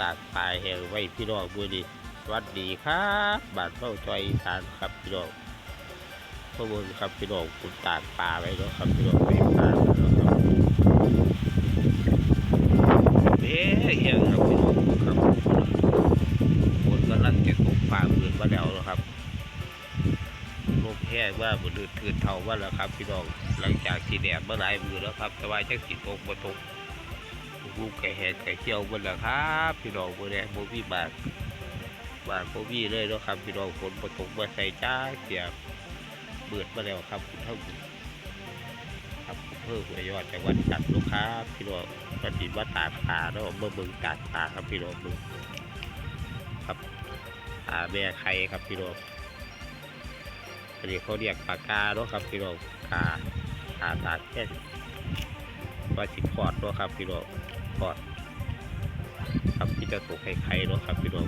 ตากปลายแหงไว้พี่น้องมือดีวัสดีครับบาดเฝ้าจอยสานครับพี่น้องข้อมูลครับพี่น้องคุณตากปลาไว้แล้วครับพี่น้องไว้ปลาแล้วครับเด้แหงครับพี่น้องครับคนกำลังจะตกปลาเบือนมาแล้วนะครับลมแห้งว่าบนดืดถืนเท่าว่าแล้วครับ พี่น้องหลังจากที่แดดเมื่อหลายมือแล้วครับ แต่ว่าจักสิตกบ่ตก ลูกไก่แหดไก่เขียวหมดแล้วครับ พี่น้องโมแดงโมพี่บาทบาทโมพี่เลยนะครับพี่น้องฝนประตกมาใส่จ้าเสียเบิดมาแล้วครับคุณเท่าคุณครับเพิ่มหัวยอดจังหวัดจัดลูกค้าพี่น้องปฏิบัติตากปลาเนาะเมื่อเบิ่งตากปลาครับพี่น้องเบิ่งครับปลาแม่ไข่ครับพี่น้องอันนี้เขาเรียกปากกาเนาะครับพี่น้องกาปลาตาแค่ว่าสิพอดเนาะครับพี่น้อง ทอดครับที่จะตกไข่ไข่เนาะครับพี่น้อง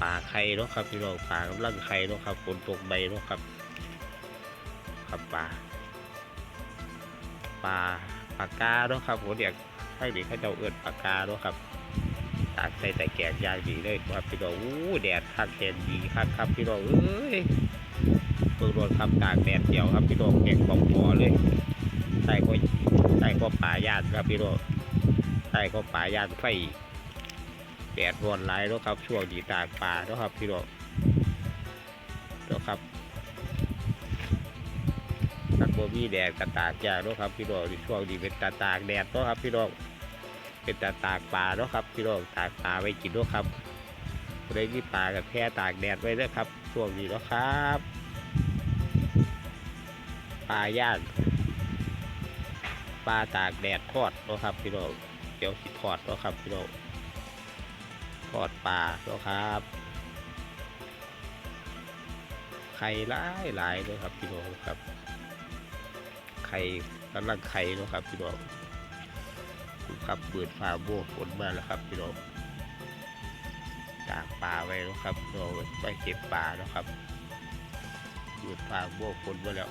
ปลาไข่เนาะครับพี่น้องปลากำลังไข่เนาะครับฝนตกใบเนาะครับครับปลาปลาปากาเนาะครับผมเรียกให้เด็กเขาเจ้าเอื้อนปากาเนาะครับตากใส่แต่แกงยางดีเลยครับพี่น้องอู้แดดคักแดดดีคักครับพี่น้องเอ้ยเพิ่งโดนครับตากแดดเดียวครับพี่น้องแกงบอกพอเลยใส่ก็ ใต้ก็ป่ายานครับพี่น้องใต้ก็ป่ายานไฟแดดร้อนหลายแล้วครับ ช่วงนี้ตากป่าแล้วครับพี่น้องแล้วครับตักโบมีแดดกระตากยางแล้วครับพี่น้องในช่วงนี้เป็นตาตากแดดแล้วครับพี่น้องเป็นตาตากป่าแล้วครับพี่น้องตากป่าไว้กินแล้วครับได้มีป่ากับแค่ตากแดดไว้แล้วครับช่วงนี้แล้วครับป่าย่าน ปลาตากแดดทอดนะครับพี่น้องเดี๋ยวสิทอดนะครับพี่น้องทอดปลาเนาะครับไข่หลายหลายเลยครับพี่น้องครับไข่กำลังไข่เนาะครับพี่น้องครับเปิดฝาโบกฝนมาแล้วครับพี่น้องตากปลาไว้นะครับพี่น้องไปเก็บปลาเนาะครับเปิดฝาโบกฝนมาแล้ว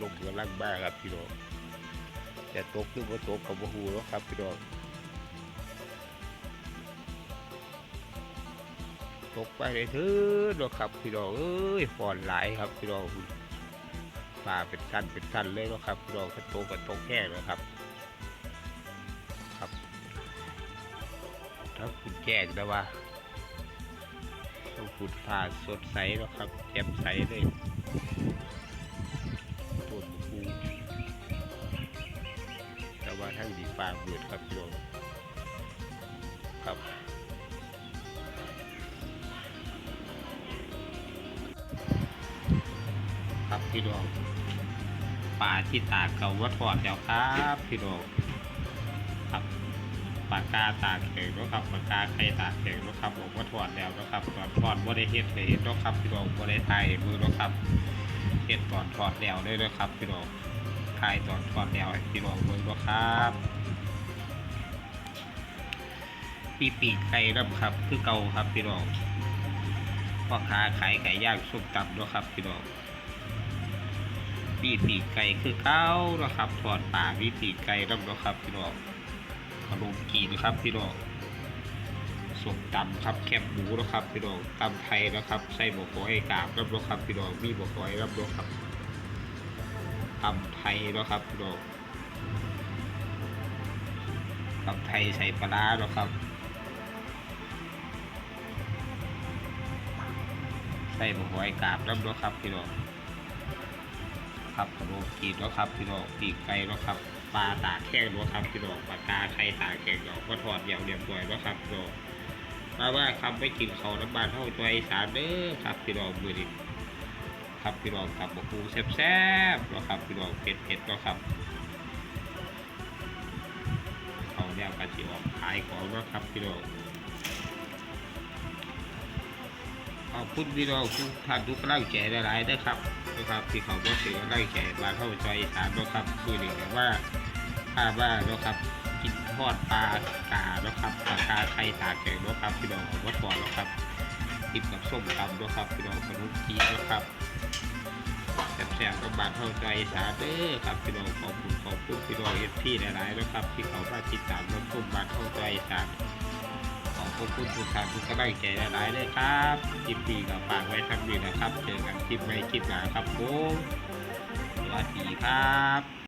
ลมกำลังบ้าครับพี่น้อง จะตกหรือว่าตกกับบ่ฮู้แล้วครับพี่น้องตกไปเลยเถิดเนะครับพี่น้องเอ้ยฟอนหลายครับพี่น้องป่าเป็นสั้นเป็นสั้นเลยนะครับพี่น้องก็ตกกับตกแห้งนะครับครับถ้าคุณแจ้งนะว่าต้องคุณผ่าสดใสนะครับแจ่มใสเลย ว่าทั้งดีฟ้าเบืดครับพี่น้องครับครับพี่น้องปลาที่ตากเก่าว่าถอดแล้วครับพี่น้องครับปากกาตากแข็งแล้วครับปากกาไข่ตากแข็งแล้วครับผมว่าถอดแล้วนะครับตอนถอดว่าได้เฮ็ดเลยแล้วครับพี่น้องว่าได้ถ่ายมือแล้วครับเฮ็ดก่อนถอดแล้วเลยนะครับพี่น้อง ทายตอนทอดแล้วพี่น้องเบิ่งด้วยครับปีปีกไก่น้ำครับ คือเก่าครับพี่น้องพ่อค้าขายไก่ย่างส้มตำเนาะครับพี่น้องปีปีกไก่คือเก่าเนะครับทอดปลาปีปีกไก่น้ำเนาะครับพี่น้องขนมกีนครับพี่น้องส้มตำครับแคบหมูเนาะครับพี่น้องตำไทยนะครับใส่บกหอยกาบน้ำเนาะครับพี่น้องมีบกหอยน้ำเนาะครับ ตำไทยเนาะครับพี่น้องตำไทยใส่ปลาร้าเนาะครับ ใส่บะหอยกาบน้ำเนาะครับพี่น้องครับขนมกีบเนาะครับพี่น้องปีไก่เนาะครับปลาตาแข้งเนาะครับพี่น้องปลากาไข่ตาแข้งเนาะก็ทอดอย่างเรียบร้อยเนาะครับพี่น้องมาว่าคำไปกินเขาน้ำบานเท่าตัวอีสานเด้อครับพี่น้องมือนี้ ครับพี่น้องครับบะปูแซ่บๆนะครับพี่น้องเผ็ดๆเนะครับเขาเนี่ยกระจิออกขายของนะครับพี่น้องขอบคุณพี่น้องทุกท่านทุกกำลังใจหลายๆนะครับนะครับที่เขาบอกถึงกำลังใจมาเข้าใจอีสานเนะครับคือหนึ่งว่าถ้าว่านะครับกินทอดปลากานะครับปลากาไข่ตากแกงนะครับพี่น้องผมว่าทอดเนะครับกินกับส้มตำนะครับพี่น้องขนมจีนะครับ แซ่บๆกับบาดเข้าใจสาเด้อครับพี่น้องขอบคุณขอบคุณพี่น้องเอฟพีหลายๆนะครับ ที่เขามาติดตามรับชมบาดเข้าใจสารขอบคุณทุกท่านทุกกำลังใจหลายๆเลยครับคลิปนี้ก็ฝากไว้ทำดีนะครับ เจอกันคลิปใหม่คลิปหน้าครับผมสวัสดีครับ